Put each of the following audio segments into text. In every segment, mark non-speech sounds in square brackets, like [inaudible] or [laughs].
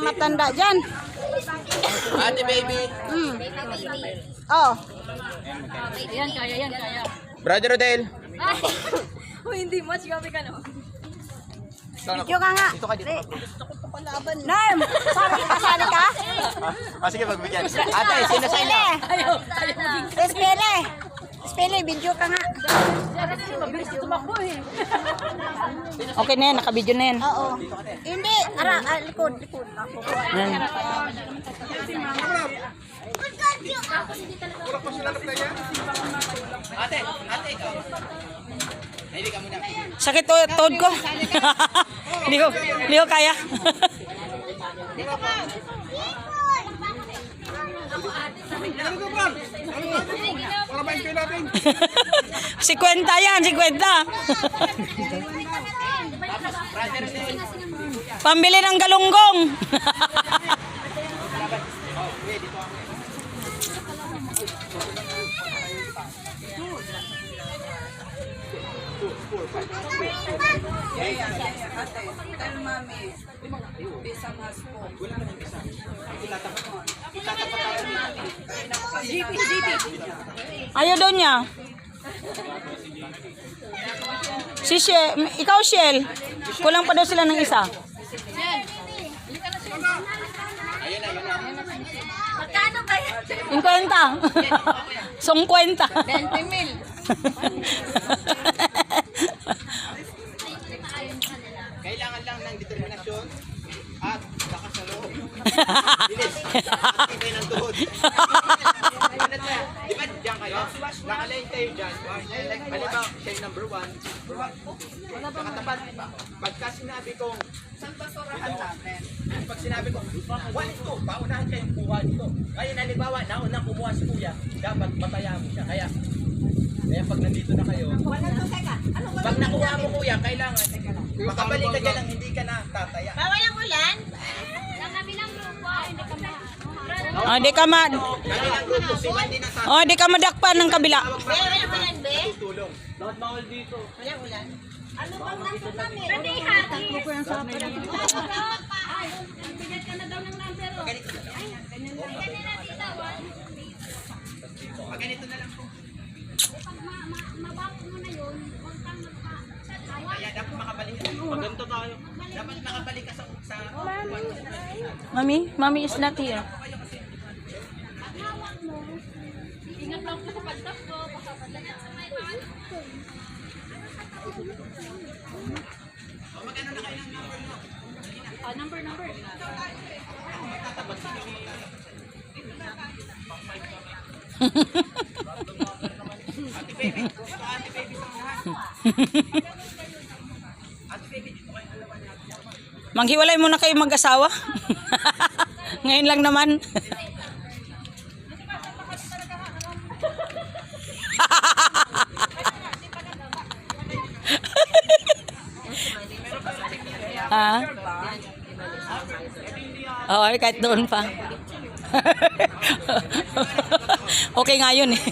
matanda dyan. Ate baby. Mm. Oh, Yan, kaya yan, kaya. Brother Rodel. Oh, [laughs] hindi much, gabi ka no. video ka nga. Dito ka dito. Norm, sorry, kasali ka? Ah, sige, magbigyan. Ate, sino sa inyo? Ayaw, ayaw maging Spele, video ka nga. Okay na yan, nakabidyo na yan. Oo. Hindi, ara, ah, likod, likod. Hmm. Ate, ate ikaw. Hindi ka muna. Sakit to, toad ko. [laughs] Hindi ko, hindi ko kaya. [laughs] si kwenta yan, si kwenta. Pambili ng galunggong. [laughs] Ayaw daw niya. Si Shell, ikaw Shell, kulang pa daw sila ng isa. Magkano ba yan? Yung [laughs] kwenta. Song kwenta. 20 mil. Kailangan lang ng determinasyon at lakas sa loob. [laughs] Bilis. Ng tuhod. Di ba diyan kayo? Nakalain kayo dyan. Halimbawa, siya yung number one. Nakatapat. Pagka sinabi kong, saan ba sorahan natin? Pag sinabi ko, one, two, paunahan kayo kuha dito. Ngayon, halimbawa, nauna kumuha si kuya, dapat mataya mo siya. Kaya, kaya pag nandito na kayo, pag nakuha mo kuya, kailangan, makabalik ka dyan lang, hindi ka na tataya. Bawal ang ulan? Sa kabilang grupo, hindi ka. Oh, di ka ma Oh, di ka madakpan ng kabila. Ano bang ko yung sa Ay, bigyan ka na daw ng number. Ganito na lang. Ay, ganyan na dito. Ganito na lang po. Pag ma- ma- mabago na yun, huwag kang magpa... Kaya dapat makabalik ganito tayo. Dapat makabalik ka sa Mami, mami is not here. Maghiwalay muna kayo mag-asawa. [laughs] Ngayon lang naman. [laughs] ah? Oo, kahit doon pa. [laughs] okay nga yun eh.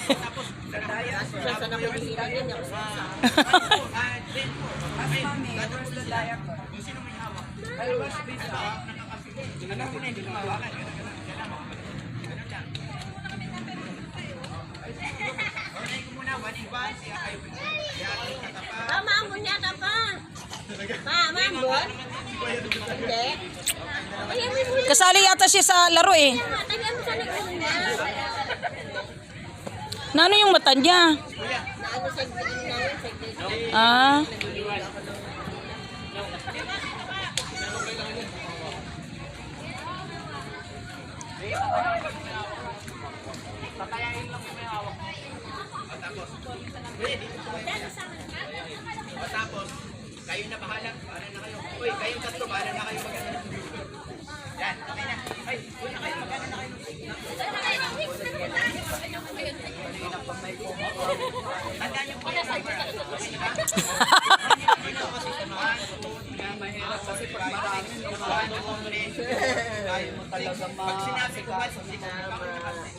Tama ang bunyata pa. Ma, mambon? Hindi. Kasali yata siya sa laro eh. nga. Tagyan mo sa likod niya. Na ano yung mata niya? Ah. O tapos, kayo na bahala. Para na kayo. Uy, kayong tatlo, para na kayo mag-ano. Yan, okay na. Ay, uy na kayo, mag-ano na kayo. Tandaan niyo po yan. Dito kasi sa mga kaya mahirap kasi pag marami naman tayo mo talaga ma... Pag sinabi ko ba, hindi ko makakasya.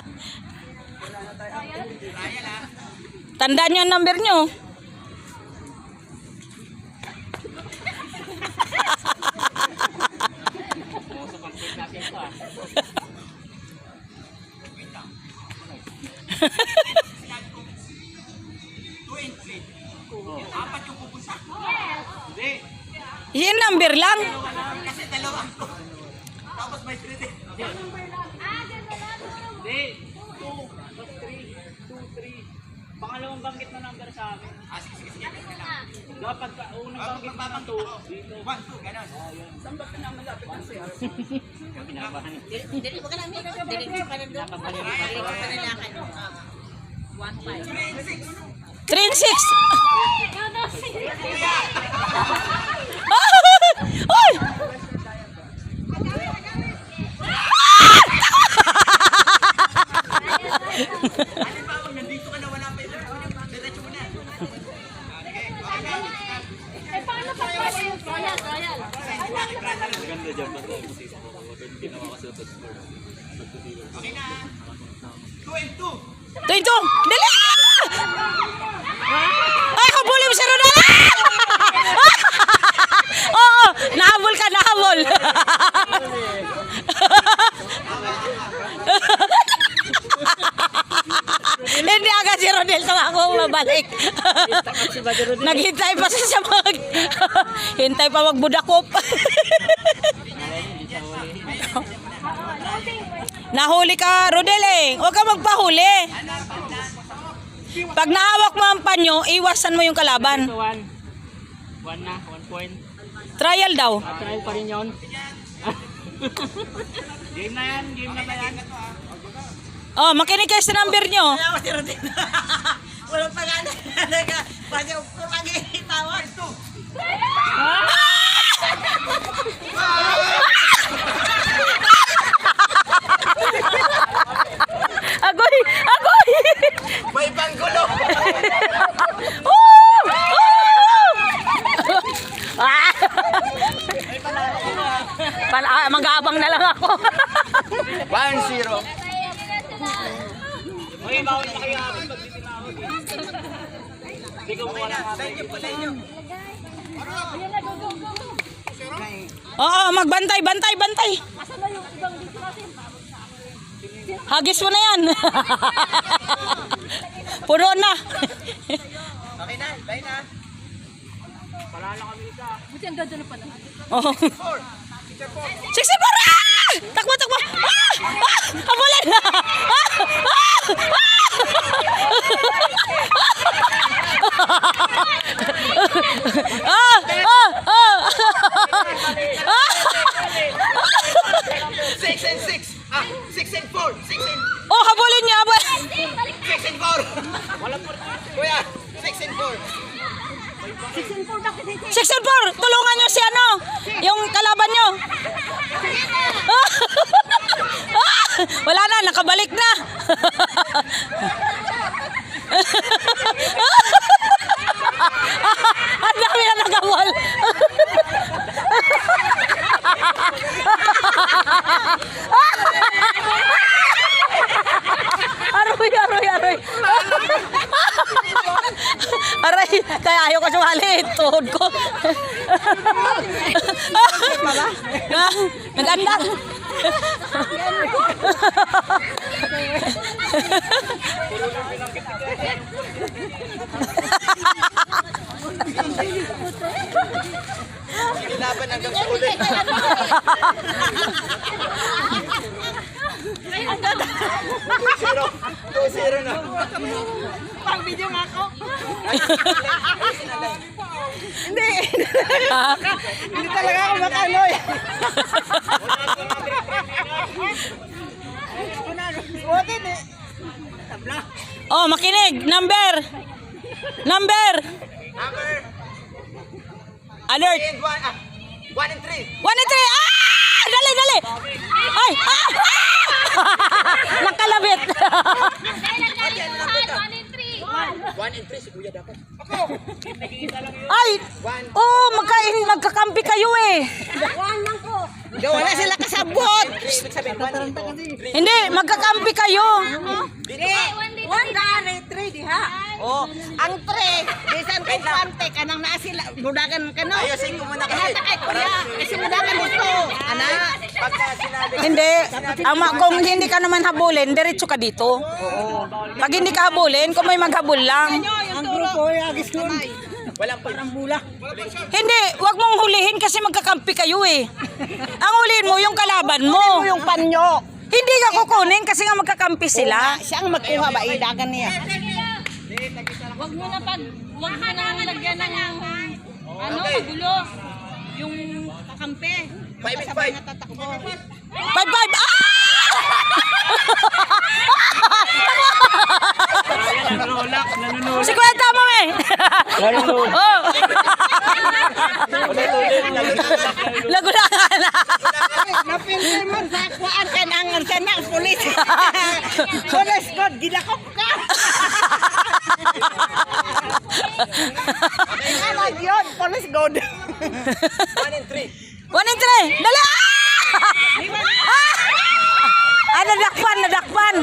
Tandaan nyo ang number nyo. Dili ko ka lang dito. Dili ko pa lang. Dili ko pa nalakan. One five. Three and six. [laughs] Oy! Halimbawa, nandito ka na wala pa yun. Diretso mo na. Eh, paano pag Royal, royal. Okay na. 2 and 2. Ito, ito. Dali! Ay, habulin mo si Ronald! [laughs] Oo, nahabol ka, nahabol. [laughs] Hindi agad si Rodel tumakbo mabalik. Naghintay pa siya sa mag... [laughs] Hintay pa magbudakop. Nahuli ka, Rodel eh. Huwag ka magpahuli. Pag nahawak mo ang panyo, iwasan mo yung kalaban. 1. 1 na, 1 point. Trial daw. Ah, trial pa rin yun. game na yan, game na ba yan? Oh, makinig kayo sa number nyo. Walang pagana. Pwede ko lagi tawag. Agoy! Agoy! May panggulo. Woo! Ah! Pala, ah, mag-aabang na lang ako. 1-0. Okay, bawal na kayo amin pag tinawag eh. Hindi ko mukha ng amin. Oo, magbantay, bantay, bantay. Hagis mo na yan. Puno na. Okay na, bye na. Palala kami isa. Oh. 4. Sixty four! Ah! Takbo, takbo! Ah! Ah! Habulan na! Ah! Ah! Ah! Ah! Ah! Ah! 6 and 6. Ah, 6 and 4. 6 and Oh, habulin niya, habul. 6 and 4. Wala po. Kuya, 6 and 4. Six and four! Tulungan niyo si ano, yung kalaban niyo. [laughs] Wala na, nakabalik na. [laughs] Ang dami na nagawal. Aroy, aroy, aroy. Aray, kaya ayaw ko Tuhod ko. Nag-andar. Laban hanggang sa uli. Zero. 2-0 na. Pang video nga ako. [laughs] Ah, [laughs] Hindi talaga ako makanoy. Oh, makinig. Number. Number. Number Alert. 3 and 1. Ah, 1 and 3. One and three. Ah! Dali, dali. Ay! Ah! ah! [laughs] Nakalabit. One and three. 1 and 3 si Kuya dapat. Ay! Oh, magkain, magkakampi kayo eh. Di, wala sila kasabot. 3 ibig sabihin 1 dito. 3 Hindi, magkakampi kayo. ba? One dari, three diha. Oh, ang tre, bisan kay pante kanang naa sila budagan kano. Ayusin ko muna kasi. Hata kay kuya, kasi budagan dito. Ana, Pagka sinabi Hindi. Ama, kung hindi ka naman habulin, diretso ka dito. Pag hindi ka habulin, kung may maghabol lang. ang grupo ay agis nun. walang parang bula. Hindi, wag mong hulihin kasi magkakampi kayo eh. Ang hulihin mo yung kalaban mo. Yung panyo. Hindi ka kukunin kasi nga magkakampi sila. Siya ang magkuha ba idagan niya. Wag mo na pag, wag mo na lagyan ng, ano, magulo. Yung kakampi. 5 and 5. Five, five. Ah! [laughs] Si Kwenta mo eh. oh. Lagulangan na. Napilin mo sa kuan kanang sa na pulis. Pulis god gidakop ka. Ano yun? Pulis god. 1 and 3. One and three. Dali. Ah! Ah, nadakpan, nadakpan.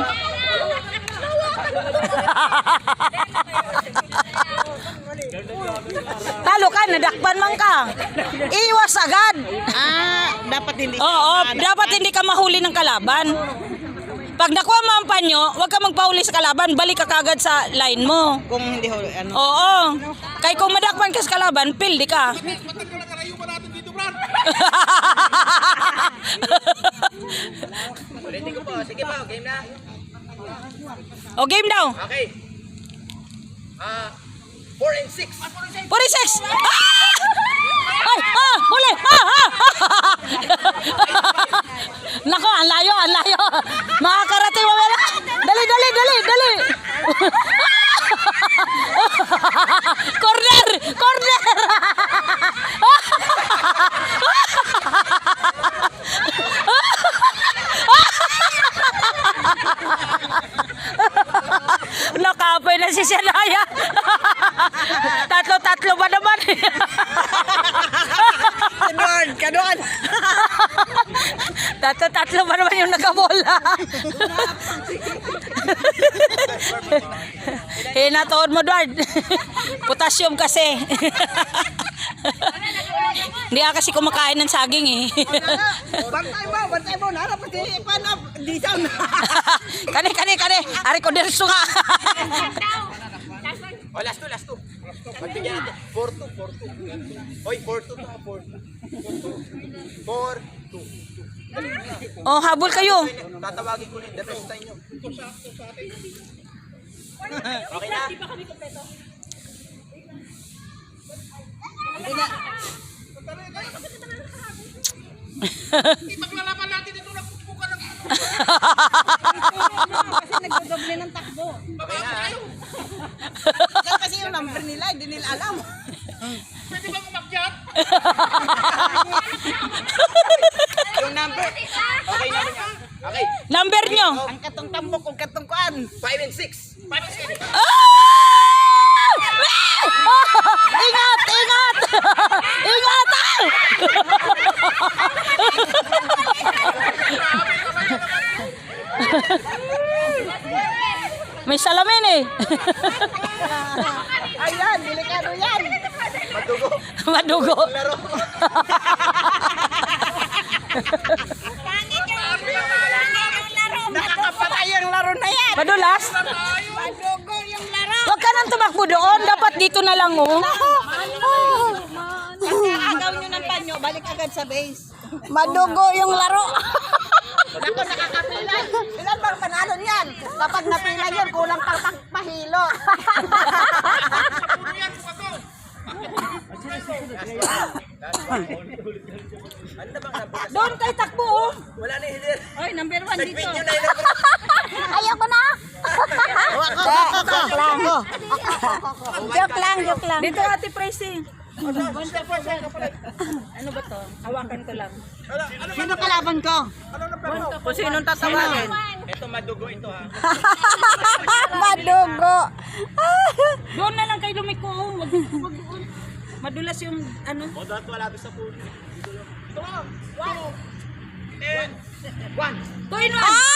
Talo ka, nadakpan man ka. Iwas agad. Ah, dapat hindi. Oo, dapat hindi ka mahuli ng kalaban. Pag nakuha mo ang panyo, huwag ka magpahuli sa kalaban, balik ka kagad sa line mo. Kung hindi huli, ano. Oo. Kay kung madakpan ka sa kalaban, pildi ka. Ulitin ko po. Sige po, game na. o game daw. Okay. Ah, 4 and 6. 46! Ah! Ay! Ah! Huli! Ah! Ah! [laughs] Nako, ang layo, ang layo. Makakarating mo wala. Dali, dali, dali, dali. [laughs] corner! Corner! [laughs] Nakapay na si Shanaya. Tatlo-tatlo ba naman? Kanon, kanon. Tatlo-tatlo ba naman yung nagabola? Hinatoon [laughs] mo, Dward. Potassium kasi. Hindi ka kasi kumakain ng saging eh. Bantay mo, bantay mo. Narap pati paano di down. [laughs] kani, kani, kani. Ari ko dirso nga. Oh, last two, last two. Magbigyan natin. 4-2, 4-2. Hoy, 4-2 to, 4-2. 4-2. Oh, habol kayo. Tatawagin ko na yung the best time nyo. [laughs] Okay na? Kasi nagdodoble ng takbo. Okay na, ha? Kasi yung number nila, hindi nila alam. Yung [laughs] number. Okay na. Okay. Number nyo. Ang katong tambok, kung katong kuan. 5 and 6. 5 and 6. Ah! [laughs] ingat, ingat. [laughs] ingat. ah! [laughs] May salamin eh. Ayan, delikado yan. Madugo. Madugo. Laro. Nakakapatay ang laro na laro. Huwag ka nang tumakbo doon. Dapat dito na lang oh. Agaw nyo ng panyo, balik agad sa base. Madugo yung laro. Ako nakakapila. Ilan bang panalo niyan? Kapag napila yun, kulang pang pahilo. Doon kay takbo oh. Wala na hilir. Oy, number one dito. Yun. [laughs] Ayoko na. Joke lang. Joke lang, joke lang. Dito ate Pricey. Ano ba to? Hawakan ko lang. Sino kalaban ko? Kung sinong tatawagin. Ito madugo ito ha. [laughs] Madugo. Doon na lang kay lumiko. Madulas yung ano. O dapat wala sa puno. Ito lang. And one. Two in one.